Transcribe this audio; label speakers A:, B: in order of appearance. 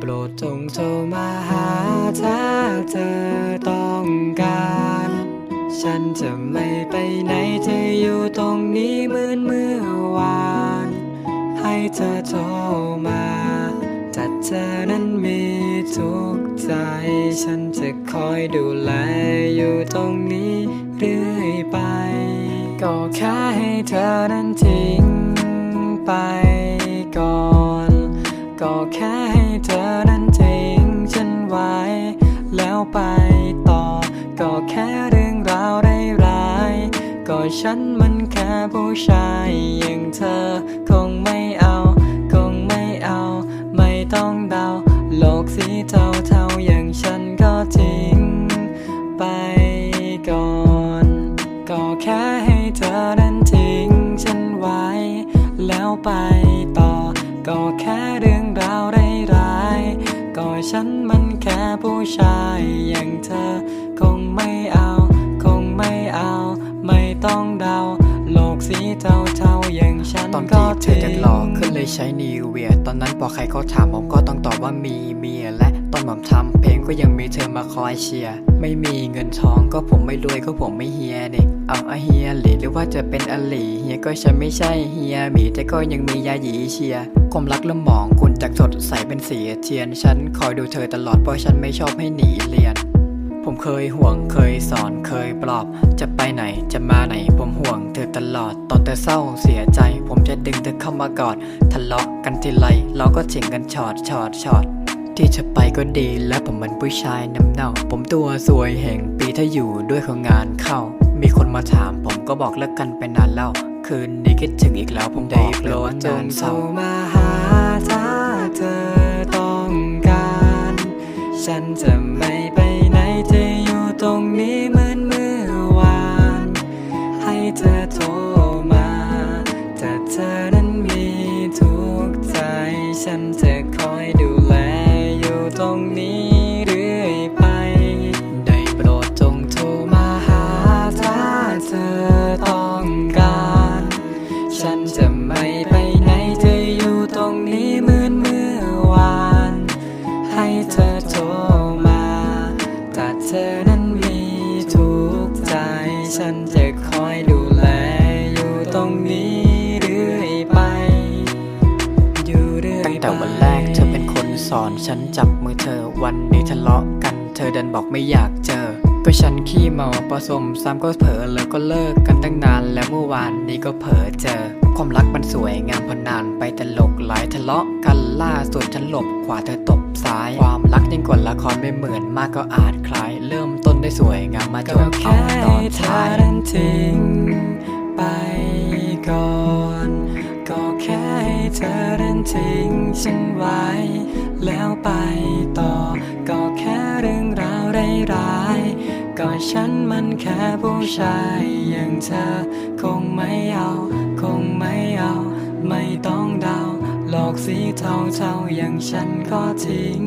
A: ปรดจงโทรมาหาถ้าเธอต้องการ ฉันจะไม่ไปไหนเธออยู่ตรงนี้เหมือนเมื่อวาน ให้เธอโทรมาแต่เธอนั้นมีทุกใจ ฉันจะคอยดูแลอยู่ตรงนี้เรื่อยไป ก็แค่ให้เธอนั้นทิ้งไป แค่ให้เธอนั้นทิ้งฉันไว้ แล้วไปต่อ ก็แค่เรื่องราวร้ายๆก็ฉันมันแค่ผู้ชายอย่างเธอคงไม่เอา คงไม่เอา ไม่ต้องเดา โลกสีเทาๆอย่างฉันก็ทิ้งไปก่อน ก็แค่ให้เธอนั้นทิ้งฉันไว้ แล้วไป ก็แค่เรื่องราวร้ายๆก็ฉันมันแค่ผู้ชายอย่างเธอ คงไม่เอา คงไม่เอา ไม่ต้องเดา โลกสีเทาๆอย่างฉัน
B: ตอน
A: ก็
B: ที่เธอจะ
A: ง
B: หลอกขึ้นเลยใช้นิวเวีย ตอนนั้นพอใครเขาถามผมก็ต้องตอบว่ามีเมียและตอนผมทำเพลงก็ยังมีเธอมาคอยเชียร์ไม่มีเงินทองก็ผมไม่รวยก็ผมไม่เฮียเด็กเอาอะเฮียหลีหรือว่าจะเป็นอลีเฮียก็ฉันไม่ใช่เฮียหมีแต่ก็ยังมียาหยีเชียร์ ความรักละหมองคุณจากสดใสเป็นสีเทียน ฉันคอยดูเธอตลอดเพราะฉันไม่ชอบให้หนีเรียน ผมเคยห่วงเคยสอนเคยปลอบ จะไปไหนจะมาไหน ผมห่วงเธอตลอด ตอนเธอเศร้าเสียใจ ผมจะดึงเธอเข้ามากอดทะเลาะกันทีไรเราก็เถียงกันชอดชอดชอดที่จะไปก็ดีและผมเป็นผู้ชายน้ำเน่า ผมตัวสวยแห่งปีถ้าอยู่ด้วยของงานเข้า มีคนมาถามผมก็บอกเลิกกันไปนานแล้ว คืนนี้คิดถึงอีกแล้วผมบ
A: ได้
B: อก
A: โป
B: เล
A: ร
B: ยว่า
A: จ
B: งางนเศ
A: ร้า ฉันจะ นั้นมีทุกใจ ฉันจะคอยดูแลอยู่ตรงนี้เรื่อยไป อยู่เรื่อยตั้ง
B: แต่วันแรกเธอเป็นคนสอนฉันจับมือเธอวันนี้ทะเลาะกัน เธอดินบอกไม่อยากเจอ ก็ฉันขี้เมาผสมซ้ำก็เผลอแล้วก็เลิกกันตั้งนาน แล้วเมื่อวานนี้ก็เผลอเจอ ความรักมันสวยงามพอนานไปตลกหลายทะเลาะกันล่าสุดฉันหลบขวาเธอตบ ซ้าย ความรักยิ่งกว่าละครไม่เหมือนมากก็อาจคล้าย เริ่มต้นได้สวยงามมาจ
A: ก็
B: นเอา
A: แค่
B: ตอนท้าย
A: รันทิ้งไปก่อนก็แค่ให้เธอนั้นทิ้งฉันไว้ แล้วไปต่อ ก็แค่เรื่องราวร้ายๆก็ฉันมันแค่ผู้ชายอย่างเธอ คงไม่เอา คงไม่ เอาไม่ต้องเทาเทาอย่างฉันก็ทิ้ง